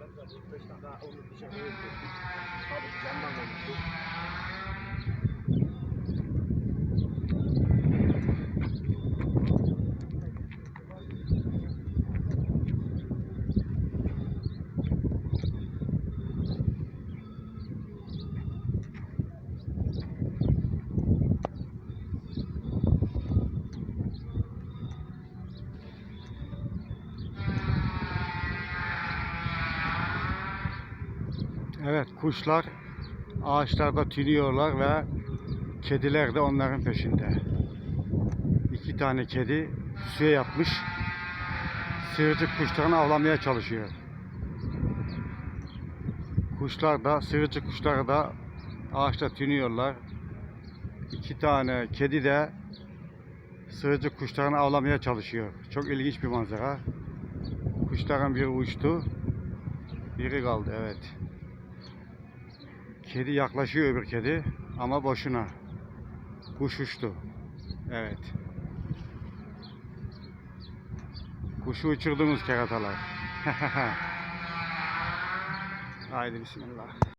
からずはじっとした顔を見せる。Evet kuşlar ağaçlarda tünüyorlar ve kediler de onların peşinde. İki tane kedi suya yapmış. Sığırcık kuşlarını avlamaya çalışıyor. Kuşlar da sığırcık kuşlar da ağaçta tünüyorlar. İki tane kedi de sığırcık kuşlarını avlamaya çalışıyor. Çok ilginç bir manzara. Kuşların biri uçtu. Biri kaldı evet. Kedi yaklaşıyor öbür kedi ama boşuna. Kuş uçtu. Evet. Kuşu uçurdunuz keratalar. Haydi bismillah.